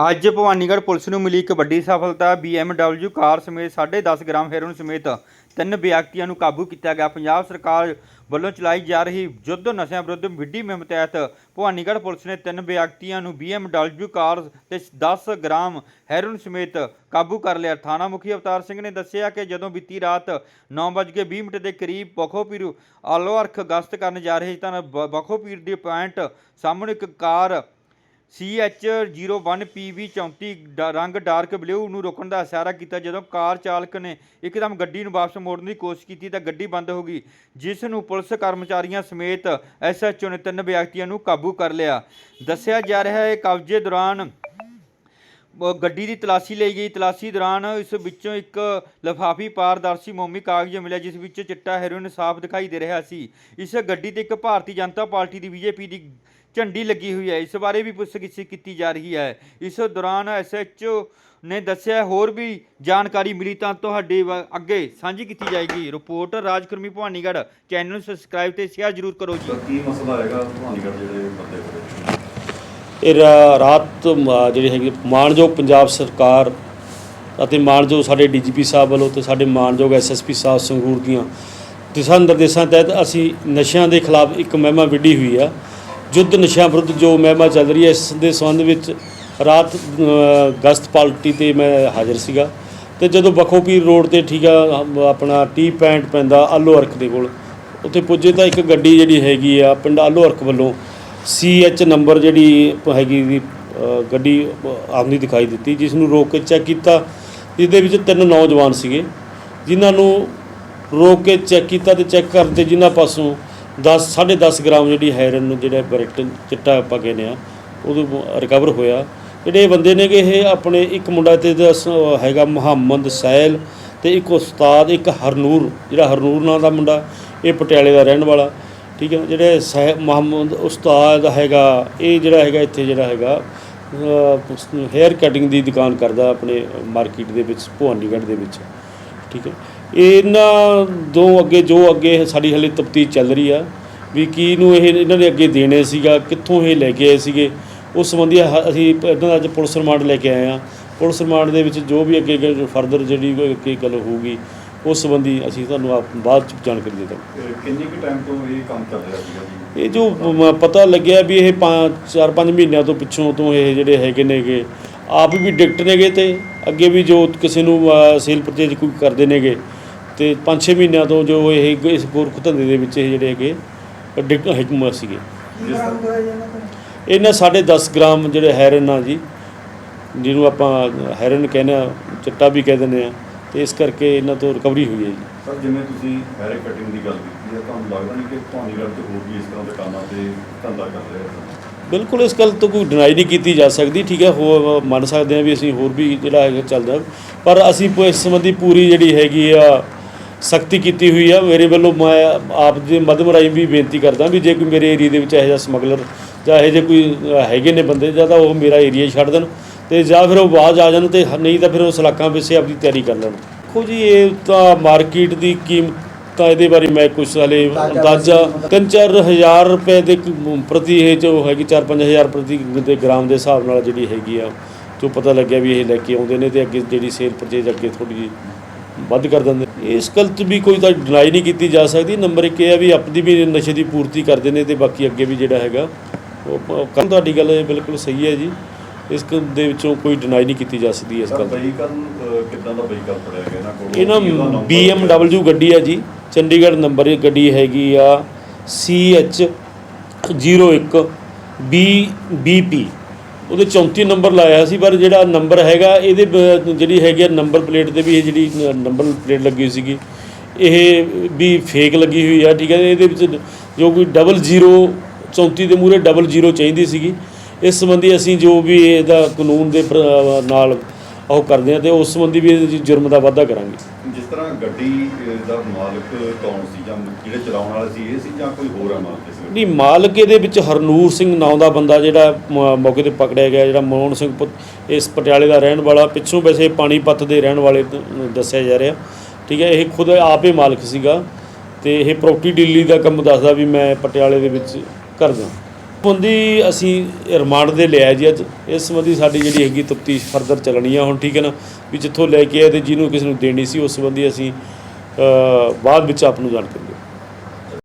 ਅੱਜ ਭਵਾਨੀਗੜ੍ਹ ਪੁਲਿਸ ਨੂੰ ਮਿਲੀ ਇੱਕ ਵੱਡੀ ਸਫਲਤਾ। BMW ਕਾਰ ਸਮੇਤ 10.5 ਗ੍ਰਾਮ ਹੈਰੋਇਨ ਸਮੇਤ ਤਿੰਨ ਵਿਅਕਤੀਆਂ ਨੂੰ ਕਾਬੂ ਕੀਤਾ ਗਿਆ। ਪੰਜਾਬ ਸਰਕਾਰ ਵੱਲੋਂ ਚਲਾਈ ਜਾ ਰਹੀ ਯੁੱਧ ਨਸ਼ਿਆਂ ਵਿਰੁੱਧ ਵਿੱਢੀ ਮੁਹਿੰਮ ਤਹਿਤ ਭਵਾਨੀਗੜ੍ਹ ਪੁਲਿਸ ਨੇ ਤਿੰਨ ਵਿਅਕਤੀਆਂ ਨੂੰ BMW ਕਾਰ ਤੇ 10 ਗ੍ਰਾਮ ਹੈਰੋਇਨ ਸਮੇਤ ਕਾਬੂ ਕਰ ਲਿਆ। ਥਾਣਾ ਮੁਖੀ ਅਵਤਾਰ ਸਿੰਘ ਨੇ ਦੱਸਿਆ ਕਿ ਜਦੋਂ ਬੀਤੀ ਰਾਤ 9:20 ਮਿੰਟ ਦੇ ਕਰੀਬ ਬਖੋਪੀਰ ਆਲੋ ਅਰਖ ਗਸ਼ਤ ਕਰਨ ਜਾ ਰਹੇ ਸੀ ਤਾਂ ਬ- ਬਖੋਪੀਰ ਦੇ ਪੁਆਇੰਟ ਸਾਹਮਣੇ ਇੱਕ ਕਾਰ CH01PV 34 ਡਾ- ਰੰਗ ਡਾਰਕ ਬਲੂ ਨੂੰ ਰੋਕਣ ਦਾ ਇਸ਼ਾਰਾ ਕੀਤਾ ਜਦੋਂ ਕਾਰ ਚਾਲਕ ਨੇ ਇੱਕਦਮ ਗੱਡੀ ਨੂੰ ਵਾਪਸ ਮੋੜਨ ਦੀ ਕੋਸ਼ਿਸ਼ ਕੀਤੀ ਤਾਂ ਗੱਡੀ ਬੰਦ ਹੋ ਗਈ, ਜਿਸ ਨੂੰ ਪੁਲਿਸ ਕਰਮਚਾਰੀਆਂ ਸਮੇਤ ਐਸਐਚਓ ਨੇ ਤਿੰਨ ਵਿਅਕਤੀਆਂ ਨੂੰ ਕਾਬੂ ਕਰ ਲਿਆ। ਦੱਸਿਆ ਜਾ ਰਿਹਾ ਹੈ ਕਬਜ਼ੇ ਦੌਰਾਨ ਗੱਡੀ ਦੀ ਤਲਾਸ਼ੀ ਲਈ ਗਈ। ਤਲਾਸ਼ੀ ਦੌਰਾਨ ਇਸ ਵਿੱਚੋਂ ਇੱਕ ਲਫਾਫੀ ਪਾਰਦਰਸ਼ੀ ਮੋਮੀ ਕਾਗਜ਼ ਮਿਲਿਆ, ਜਿਸ ਵਿੱਚ ਚਿੱਟਾ ਹੈਰੋਇਨ ਸਾਫ਼ ਦਿਖਾਈ ਦੇ ਰਿਹਾ ਸੀ। ਇਸ ਗੱਡੀ ਤੇ ਇੱਕ ਭਾਰਤੀ ਜਨਤਾ ਪਾਰਟੀ ਦੀ ਬੀਜੇਪੀ ਦੀ ਝੰਡੀ ਲੱਗੀ ਹੋਈ ਹੈ। ਇਸ ਬਾਰੇ ਵੀ ਪੁੱਛਗਿੱਛ ਕੀਤੀ ਜਾ ਰਹੀ ਹੈ। ਇਸ ਦੌਰਾਨ ਐਸਐਚਓ ਨੇ ਦੱਸਿਆ, ਹੋਰ ਵੀ ਜਾਣਕਾਰੀ ਮਿਲੀ ਤਾਂ ਤੁਹਾਡੇ ਵ- ਅੱਗੇ ਸਾਂਝੀ ਕੀਤੀ ਜਾਏਗੀ। ਰਿਪੋਰਟ ਰਾਜਕਰਮੀ ਭਵਾਨੀਗੜ੍ਹ, ਚੈਨਲ ਨੂੰ ਸਬਸਕ੍ਰਾਈਬ ਤੇ ਸ਼ੇਅਰ ਜ਼ਰੂਰ ਕਰੋ ਜੀ। ਕੀ ਮਸਲਾ ਹੈਗਾ? ਭਵਾਨੀਗੜ੍ਹ ਜਿਹੜੇ ਬੰਦੇ ਇਹ ਰਾ- ਰਾਤ ਮ- ਜਿਹੜੀ ਹੈਗੀ ਮਾਣਯੋਗ ਪੰਜਾਬ ਸਰਕਾਰ ਅਤੇ ਮਾਣਯੋਗ ਸਾਡੇ ਡੀਜੀਪੀ ਸਾਹਿਬ ਵੱਲੋਂ ਤੇ ਸਾਡੇ ਮਾਣਯੋਗ ਐਸਐਸਪੀ ਸਾਹਿਬ ਸੰਗਰੂਰ ਦੀਆਂ ਦਿਸ਼ਾ ਨਿਰਦੇਸ਼ਾਂ ਤਹਿਤ ਅਸੀਂ ਨਸ਼ਿਆਂ ਦੇ ਖਿਲਾਫ ਇੱਕ ਮਹਿਮਾ ਵਿੱਢੀ ਹੋਈ ਆ। ਯੁੱਧ ਨਸ਼ਿਆਂ ਵਿਰੁੱਧ ਜੋ ਮਹਿਮਾ ਚੱਲ ਰਹੀ ਹੈ ਇਸ ਦੇ ਸੰਬੰਧ ਵਿੱਚ ਰਾਤ ਅ, ਗਸ਼ਤ ਪਾਰਟੀ ਤੇ ਮੈਂ ਹਾਜ਼ਰ ਸੀਗਾ ਤੇ ਜਦੋਂ ਬਖੋਪੀਰ ਰੋਡ ਤੇ ਠੀਕ ਆ ਅਮ, ਆਪਣਾ ਟੀ ਪੈਂਟ ਪੈਂਦਾ ਆਲੋ ਅਰਕ ਦੇ ਕੋਲ ਉੱਥੇ ਪੁੱਜੇ ਤਾਂ ਇੱਕ ਗੱਡੀ ਜਿਹੜੀ ਹੈਗੀ ਆ ਪਿੰਡ ਆਲੋ ਅਰਕ ਵੱਲੋਂ ਐਚ ਨੰਬਰ ਜਿਹੜੀ ਹੈਗੀ ਦੀ ਗੱਡੀ ਆਮਦੀ ਦਿਖਾਈ ਦਿੱਤੀ, ਜਿਸ ਨੂੰ ਰੋਕ ਕੇ ਚੈੱਕ ਕੀਤਾ ਜਿਸ ਦੇ ਵਿੱਚ ਤਿੰਨ ਨੌਜਵਾਨ ਸੀਗੇ, ਜਿਨ੍ਹਾਂ ਨੂੰ ਰੋਕ ਕੇ ਚੈੱਕ ਕੀਤਾ ਤੇ ਚੈੱਕ ਕਰਨ ਤੇ ਜਿਨ੍ਹਾਂ ਪਾਸੋਂ 10 10.5 ਗ੍ਰਾਮ ਜਿਹੜੀ ਹੈਰਨ ਜਿਹੜਾ ਬਰੈਕਟਨ ਚਿੱਟਾ ਆਪਾਂ ਕਹਿੰਦੇ ਆ ਉਦੋਂ ਰਿਕਵਰ ਹੋਇਆ। ਜਿਹੜੇ ਇਹ ਬੰਦੇ ਨੇਗੇ, ਇਹ ਆਪਣੇ ਇੱਕ ਮੁੰਡਾ ਤੇ ਹੈਗਾ ਮੁਹੰਮਦ ਸੈਲ ਤੇ ਇੱਕ ਉਸਤਾਦ, ਇੱਕ ਹਰਨੂਰ, ਜਿਹੜਾ ਹਰਨੂਰ ਨਾਂ ਦਾ ਮੁੰਡਾ, ਇਹ ਪਟਿਆਲੇ ਦਾ ਰਹਿਣ ਵਾਲਾ। ਠੀਕ ਹੈ ਜਿਹੜੇ ਸਹਿ ਮੁਹੰਮਦ ਉਸਤਾਦ ਹੈਗਾ, ਇਹ ਜਿਹੜਾ ਹੈਗਾ, ਇੱਥੇ ਜਿਹੜਾ ਹੈਗਾ ਹੇਅਰ ਕਟਿੰਗ ਦੀ ਦੁਕਾਨ ਕਰਦਾ ਆਪਣੇ ਮਾਰਕੀਟ ਦੇ ਵਿੱਚ, ਭਵਾਨੀਗੜ੍ਹ ਦੇ ਵਿੱਚ, ਠੀਕ ਹੈ। ਇਹਨਾਂ ਦੋ ਅੱਗੇ, ਜੋ ਅੱਗੇ ਸਾਡੀ ਹਲੇ ਤਫਤੀਸ਼ ਚੱਲ ਰਹੀ ਆ, ਵੀ ਕੀ ਨੂੰ ਇਹ ਇਹਨਾਂ ਨੇ ਅੱਗੇ ਦੇਣੇ ਸੀਗਾ, ਕਿੱਥੋਂ ਇਹ ਲੈ ਕੇ ਆਏ ਸੀਗੇ, ਉਸ ਸੰਬੰਧੀ ਅਸੀਂ ਇਹਨਾਂ ਦਾ ਅੱਜ ਪੁਲਿਸ ਰਿਮਾਂਡ ਲੈ ਕੇ ਆਏ ਆ। ਪੁਲਿਸ ਰਿਮਾਂਡ ਦੇ ਵਿੱਚ ਜੋ ਵੀ ਅੱਗੇ ਫਰਦਰ ਜਿਹੜੀ ਕੋਈ ਗੱਲ ਹੋਊਗੀ ਉਸ ਸੰਬੰਧੀ ਅਸੀਂ ਤੁਹਾਨੂੰ ਆਪ ਬਾਅਦ ਚ ਜਾਣਕਾਰੀ ਦੇ ਦਾਂਗੇ। ਕਿੰਨੇ ਕੁ ਟਾਈਮ ਤੋਂ ਇਹ ਕੰਮ ਚੱਲ ਰਿਹਾ ਸੀਗਾ ਜੀ? ਇਹ ਜੋ ਮ- ਪਤਾ ਲੱਗਿਆ ਵੀ ਇਹ 5 4-5 ਮਹੀਨਿਆਂ ਤੋਂ ਪਿੱਛੋਂ ਤੋਂ ਇਹ ਜਿਹੜੇ ਹੈਗੇ ਨੇਗੇ ਆਪ ਵੀ ਡਿਕਟ ਨੇਗੇ ਤੇ ਅੱਗੇ ਵੀ ਜੋ ਕਿਸੇ ਨੂੰ ਸੇਲ ਪਰਚੇਜ ਕੋਈ ਕਰਦੇ ਨੇਗੇ ਤੇ 5-6 ਮਹੀਨਿਆਂ ਤੋਂ ਜੋ ਇਹ ਇਸ ਗੋਰਖ ਧੰਦੇ ਦੇ ਵਿੱਚ ਇਹ ਜਿਹੜੇ ਹੈਗੇ ਡਿਕਟ ਹਕਮ ਸੀਗੇ। ਇਹਨਾਂ ਸਾਢੇ 10 ਗ੍ਰਾਮ ਜਿਹੜੇ ਹੈਰਨ ਆ ਜੀ ਜਿਹਨੂੰ ਆਪਾਂ ਹੈਰਨ ਕਹਿੰਦੇ ਆ ਚਿੱਟਾ ਵੀ ਕਹਿ ਦਿੰਦੇ ਆ। ਤੇ ਇਸ ਕਰਕੇ ਇਹਨਾਂ ਤੋਂ ਰਿਕਵਰੀ ਹੋਈ ਹੈ ਜੀ। ਸਰ ਜਿਵੇਂ ਤੁਸੀਂ ਹੈਅਰ ਕਟਿੰਗ ਦੀ ਗੱਲ ਕੀਤੀ ਹੈ ਤੁਹਾਨੂੰ ਲੱਗਦਾ ਨਹੀਂ ਕਿ ਭਵਾਨੀਗੜ੍ਹ ਤੇ ਹੋਰ ਵੀ ਇਸ ਤਰ੍ਹਾਂ ਦੁਕਾਨਾਂ ਤੇ ਧੰਦਾ ਕਰ ਰਹੇ ਹਨ? ਬਿਲਕੁਲ ਇਸ ਗੱਲ ਤੋਂ ਕੋਈ ਡਿਨਾਈ ਨਹੀਂ ਕੀਤੀ ਜਾ ਸਕਦੀ ਠੀਕ ਹੈ ਹੋ ਮੰਨ ਸਕਦੇ ਹਾਂ ਵੀ ਅਸੀਂ ਹੋਰ ਵੀ ਜਿਹੜਾ ਹੈਗਾ ਚੱਲਦਾ। ਪਰ ਅਸੀਂ ਪ- ਇਸ ਸੰਬੰਧੀ ਪੂਰੀ ਜਿਹੜੀ ਹੈਗੀ ਆ ਸਖਤੀ ਕੀਤੀ ਹੋਈ ਆ। ਮੇਰੇ ਵੱਲੋਂ ਮੈਂ ਆਪ ਦੇ ਮਦਮ ਰਾਹੀਂ ਵੀ ਬੇਨਤੀ ਕਰਦਾ ਵੀ ਜੇ ਕੋਈ ਮੇਰੇ ਏਰੀਆ ਦੇ ਵਿੱਚ ਇਹੋ ਜਿਹਾ ਸਮਗਲਰ ਜਾਂ ਇਹੋ ਜਿਹੇ ਕੋਈ ਅ, ਹੈਗੇ ਨੇ ਬੰਦੇ ਜਾਂ ਤਾਂ ਉਹ ਮੇਰਾ ਏਰੀਆ ਛੱਡ ਦੇਣ। ਤੇ ਜਾਂ ਫਿਰ ਉਹ ਬਾਜ਼ ਆ ਜਾਣ ਤੇ ਨਹੀਂ ਤਾਂ ਫਿਰ ਉਹ ਸਲਾਕਾਂ ਪਿੱਛੇ ਆਪਣੀ ਤਿਆਰੀ ਕਰ ਲੈਣ। ਦੇਖੋ ਜੀ, ਇਹ ਤਾਂ ਮਾਰਕੀਟ ਦੀ ਕੀਮਤ ਤਾਂ ਇਹਦੇ ਬਾਰੇ ਮੈਂ ਕੁਝ ਹਲੇ ਅੰਦਾਜ਼ਾ 3-4000 ਰੁਪਏ ਦੇ ਪ੍ਰਤੀ ਇਹ ਜੋ ਹੈਗੀ 4-5000 ਪ੍ਰਤੀ ਦੇ ਗ੍ਰਾਮ ਦੇ ਹਿਸਾਬ ਨਾਲ ਜਿਹੜੀ ਹੈਗੀ ਆ, ਜੋ ਪਤਾ ਲੱਗਿਆ ਵੀ ਇਹ ਲੈ ਕੇ ਆਉਂਦੇ ਨੇ ਤੇ ਅੱਗੇ ਜਿਹੜੀ ਸੇਲ ਪਰਚੇਜ ਅੱਗੇ ਥੋੜੀ ਜਿਹੀ ਵੱਧ ਕਰ ਦਿੰਦੇ ਇਸ ਗੱਲ 'ਚ ਵੀ ਕੋਈ ਤਾਂ ਡਿਨਾਈ ਨਹੀਂ ਕੀਤੀ ਜਾ ਸਕਦੀ। ਨੰਬਰ ਇੱਕ ਇਹ ਆ ਵੀ ਆਪਣੀ ਵੀ ਨਸ਼ੇ ਦੀ ਪੂਰਤੀ ਕਰਦੇ ਨੇ ਤੇ ਬਾਕੀ ਅੱਗੇ ਵੀ ਜਿਹੜਾ ਹੈਗਾ, ਉਹ ਤੁਹਾਡੀ ਗੱਲ ਇਹ ਬਿਲਕੁਲ ਸਹੀ ਹੈ ਜੀ। ਇਸ ਦੇ ਵਿੱਚੋਂ ਕੋਈ ਡਿਨਾਈ ਨਹੀਂ ਕੀਤੀ ਜਾ ਸਕਦੀ ਇਸ ਗੱਲ ਦੀ। ਵਹੀਕਲ ਕਿੱਦਾਂ ਦਾ ਵਹੀਕਲ ਫੜਿਆ ਗਿਆ ਇਹਨਾਂ ਕੋਲ? ਇਹ ਨਾ ਕੀ ਉਹਦਾ number BMW ਗੱਡੀ ਆ ਜੀ ਚੰਡੀਗੜ੍ਹ ਨੰਬਰ ਇਹ ਗੱਡੀ ਹੈਗੀ ਆ CH 01 BBP ਉਹਦੇ 34 ਨੰਬਰ ਲਾਇਆ ਸੀ ਪਰ ਜਿਹੜਾ ਨੰਬਰ ਹੈਗਾ ਇਹਦੇ ਜਿਹੜੀ ਹੈਗੀ ਆ ਨੰਬਰ ਪਲੇਟ ਤੇ ਵੀ ਇਹ ਜਿਹੜੀ ਨੰਬਰ ਪਲੇਟ ਲੱਗੀ ਹੋਈ ਸੀਗੀ ਇਹ ਵੀ ਫੇਕ ਲੱਗੀ ਹੋਈ ਆ ਠੀਕ ਹੈ ਇਹਦੇ ਵਿੱਚ ਜੋ ਕੋਈ ਡਬਲ ਜ਼ੀਰੋ 34 ਦੇ ਮੂਰੇ ਡਬਲ ਜ਼ੀਰੋ ਚਾਹੀਦੀ ਸੀਗੀ। ਇਸ ਸੰਬੰਧੀ ਅਸੀਂ ਜੋ ਵੀ ਇਹਦਾ ਕਾਨੂੰਨ ਦੇ ਪ੍ਰ- ਨਾਲ ਉਹ ਕਰਦੇ ਆ ਤੇ ਉਸ ਸੰਬੰਧੀ ਵੀ ਇਹਦੇ 'ਚ ਜੁਰਮ ਦਾ ਵਾਧਾ ਕਰਾਂਗੇ। ਜਿਸ ਤਰ੍ਹਾਂ ਗੱਡੀ ਅਹ, ਦਾ ਮਾਲਕ ਕੌਣ ਸੀ ਜਾਂ ਜਿਹੜੇ ਚਲਾਉਣ ਵਾਲੇ ਸੀ ਇਹ ਸੀ ਜਾਂ ਕੋਈ ਹੋਰ ਹੈ ਮਾਲਕ ਇਸ ਨਹੀਂ ਮਾਲਕ ਇਹਦੇ ਵਿੱਚ ਹਰਨੂਰ ਸਿੰਘ ਨਾਂ ਦਾ ਬੰਦਾ ਜਿਹੜਾ ਮ- ਮੌਕੇ ਤੇ ਪਕੜਿਆ ਗਿਆ ਜਿਹੜਾ ਮੋਹਨ ਸਿੰਘ ਪੁੱਤ- ਇਸ ਪਟਿਆਲੇ ਦਾ ਰਹਿਣ ਵਾਲਾ। ਪਿੱਛੋਂ ਵੈਸੇ ਪਾਣੀਪਤ ਦੇ ਰਹਿਣ ਵਾਲੇ ਦ- ਦੱਸਿਆ ਜਾ ਰਿਹਾ। ਠੀਕ ਹੈ ਇਹ ਖੁਦ ਆਪੇ ਮਾਲਕ ਸੀਗਾ ਤੇ ਇਹ ਪ੍ਰਾਪਰਟੀ ਡੀਲੀ ਦਾ ਕੰਮ ਦੱਸਦਾ ਵੀ ਮੈਂ ਪਟਿਆਲੇ ਦੇ ਵਿੱਚ ਕਰਦਾ ਬੰਦੀ ਅਸੀਂ ਰਿਮਾਂਡ ਦੇ ਲਿਆ ਜੀ ਅੱਜ। ਇਸ ਸੰਬੰਧੀ ਸਾਡੀ ਜਿਹੜੀ ਹੈਗੀ ਤਫਤੀਸ਼ ਫਰਦਰ ਚੱਲਣੀ ਆ ਹੁਣ, ਠੀਕ ਹੈ ਨਾ? ਵੀ ਜਿੱਥੋਂ ਲੈ ਕੇ ਆਏ ਤੇ ਜਿਹਨੂੰ ਕਿਸੇ ਨੂੰ ਦੇਣੀ ਸੀ, ਉਸ ਸੰਬੰਧੀ ਅਸੀਂ ਬਾਅਦ ਵਿੱਚ ਆਪ ਨੂੰ ਜਾਣਕਾਰੀ